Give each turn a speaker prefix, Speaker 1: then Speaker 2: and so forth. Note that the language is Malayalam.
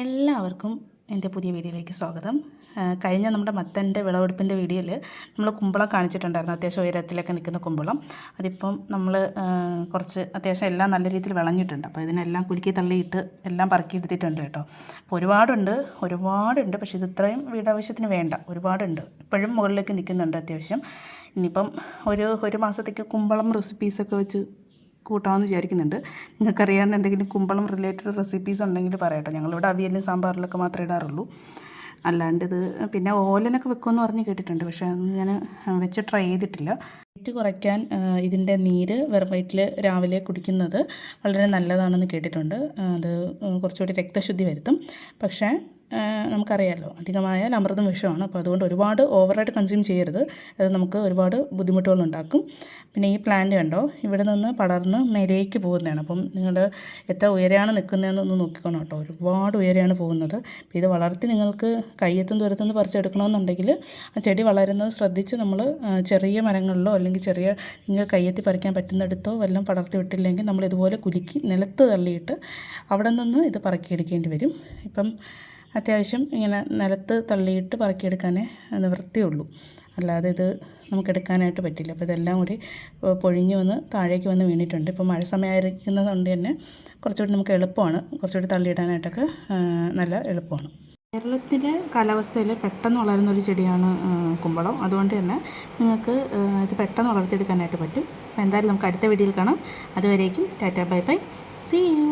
Speaker 1: എല്ലാവർക്കും എന്റെ പുതിയ വീഡിയോയിലേക്ക് സ്വാഗതം. കഴിഞ്ഞ നമ്മുടെ മത്തന്റെ വിളവെടുപ്പിന്റെ വീഡിയോയിൽ നമ്മൾ കുമ്പളം കാണിച്ചിട്ടുണ്ടായിരുന്നു. അത്യാവശ്യം ഉയരത്തിലൊക്കെ നിൽക്കുന്ന കുമ്പളം. അതിപ്പം നമ്മൾ കുറച്ച് അത്യാവശ്യം എല്ലാം നല്ല രീതിയിൽ വിളഞ്ഞിട്ടുണ്ട്. അപ്പോൾ ഇതിനെല്ലാം കുലുക്കി തള്ളിയിട്ട് എല്ലാം പറക്കിയെടുത്തിട്ടുണ്ട് കേട്ടോ. അപ്പോൾ ഒരുപാടുണ്ട് ഒരുപാടുണ്ട്. പക്ഷേ ഇത് ഇത്രയും വീടാവശ്യത്തിന് വേണ്ട. ഒരുപാടുണ്ട്. ഇപ്പോഴും മുകളിലേക്ക് നിൽക്കുന്നുണ്ട് അത്യാവശ്യം. ഇനിയിപ്പം ഒരു ഒരു മാസത്തേക്ക് കുമ്പളം റെസിപ്പീസൊക്കെ വെച്ച് കൂട്ടാമെന്ന് വിചാരിക്കുന്നുണ്ട്. നിങ്ങൾക്കറിയാവുന്ന എന്തെങ്കിലും കുമ്പളം റിലേറ്റഡ് റെസിപ്പീസ് ഉണ്ടെങ്കിൽ പറയട്ടോ. ഞങ്ങളിവിടെ അവിയലും സാമ്പാറിലൊക്കെ മാത്രമേ ഇടാറുള്ളൂ. അല്ലാണ്ട് ഇത് പിന്നെ ഓലനൊക്കെ വെക്കുമെന്ന് പറഞ്ഞ് കേട്ടിട്ടുണ്ട്. പക്ഷേ അതൊന്നും ഞാൻ വെച്ച് ട്രൈ ചെയ്തിട്ടില്ല. വെയിറ്റ് കുറയ്ക്കാൻ ഇതിന്റെ നീര് വെറും വയറ്റിൽ രാവിലെ കുടിക്കുന്നത് വളരെ നല്ലതാണെന്ന് കേട്ടിട്ടുണ്ട്. അത് കുറച്ചുകൂടി രക്തശുദ്ധി വരുത്തും. പക്ഷേ നമുക്കറിയാമല്ലോ അധികമായാൽ അമൃതം വിഷമാണ്. അപ്പോൾ അതുകൊണ്ട് ഒരുപാട് ഓവറായിട്ട് കൺസ്യൂം ചെയ്യരുത്. അത് നമുക്ക് ഒരുപാട് ബുദ്ധിമുട്ടുകൾ ഉണ്ടാക്കും പിന്നെ ഈ പ്ലാന്റ് കണ്ടോ? ഇവിടെ നിന്ന് പടർന്ന് മേലേക്ക് പോകുന്നതാണ്. അപ്പം നിങ്ങൾ എത്ര ഉയരെയാണ് നിൽക്കുന്നതെന്നൊന്ന് നോക്കിക്കോണം കേട്ടോ. ഒരുപാട് ഉയരെയാണ് പോകുന്നത്. അപ്പോൾ ഇത് വളർത്തി നിങ്ങൾക്ക് കയ്യെത്തും ദൂരത്തുനിന്ന് പറിച്ചെടുക്കണമെന്നുണ്ടെങ്കിൽ ആ ചെടി വളരുന്നത് ശ്രദ്ധിച്ച് നമ്മൾ ചെറിയ മരങ്ങളിലോ അല്ലെങ്കിൽ ചെറിയ നിങ്ങൾക്ക് കയ്യെത്തി പറിക്കാൻ പറ്റുന്നിടത്തോ വല്ലതും പടർത്തി വിട്ടില്ലെങ്കിൽ നമ്മൾ ഇതുപോലെ കുലുക്കി നിലത്ത് തള്ളിയിട്ട് അവിടെ നിന്ന് ഇത് പറക്കിയെടുക്കേണ്ടി വരും. ഇപ്പം അത്യാവശ്യം ഇങ്ങനെ നിലത്ത് തള്ളിയിട്ട് പറക്കിയെടുക്കാനേ നിവൃത്തിയുള്ളൂ അല്ലാതെ ഇത് നമുക്ക് എടുക്കാനായിട്ട് പറ്റില്ല. അപ്പോൾ ഇതെല്ലാം കൂടി പൊഴിഞ്ഞു വന്ന് താഴേക്ക് വന്ന് വീണിട്ടുണ്ട്. ഇപ്പോൾ മഴ സമയമായിരിക്കുന്നത് കൊണ്ട് തന്നെ കുറച്ചുകൂടി നമുക്ക് എളുപ്പമാണ്. കുറച്ചുകൂടി തള്ളിയിടാനായിട്ടൊക്കെ നല്ല എളുപ്പമാണ്. കേരളത്തിലെ കാലാവസ്ഥയിൽ പെട്ടെന്ന് വളരുന്ന ഒരു ചെടിയാണ് കുമ്പളം. അതുകൊണ്ട് തന്നെ നിങ്ങൾക്ക് ഇത് പെട്ടെന്ന് വളർത്തിയെടുക്കാനായിട്ട് പറ്റും. അപ്പോൾ എന്തായാലും നമുക്ക് അടുത്ത വീഡിയോയിൽ കാണാം. അതുവരേക്കും tata bye bye. See you